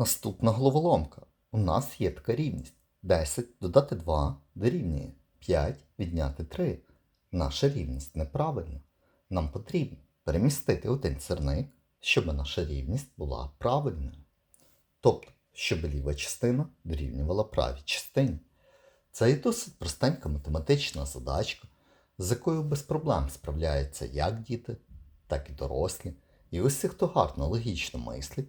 Наступна головоломка. У нас є така рівність. 10 додати 2 дорівнює 5 відняти 3. Наша рівність неправильна. Нам потрібно перемістити один сірник, щоб наша рівність була правильною. Тобто, щоб ліва частина дорівнювала правій частині. Це і досить простенька математична задачка, з якою без проблем справляються як діти, так і дорослі. І усі, хто гарно логічно мислить,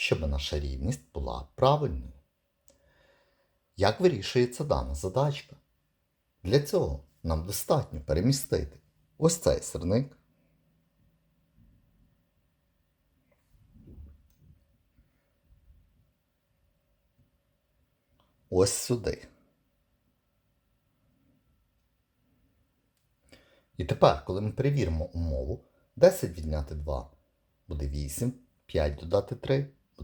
щоб наша рівність була правильною. Як вирішується дана задачка? Для цього нам достатньо перемістити ось цей сирник. Ось сюди. І тепер, коли ми перевіримо умову, 10 відняти 2 буде 8, 5 додати 3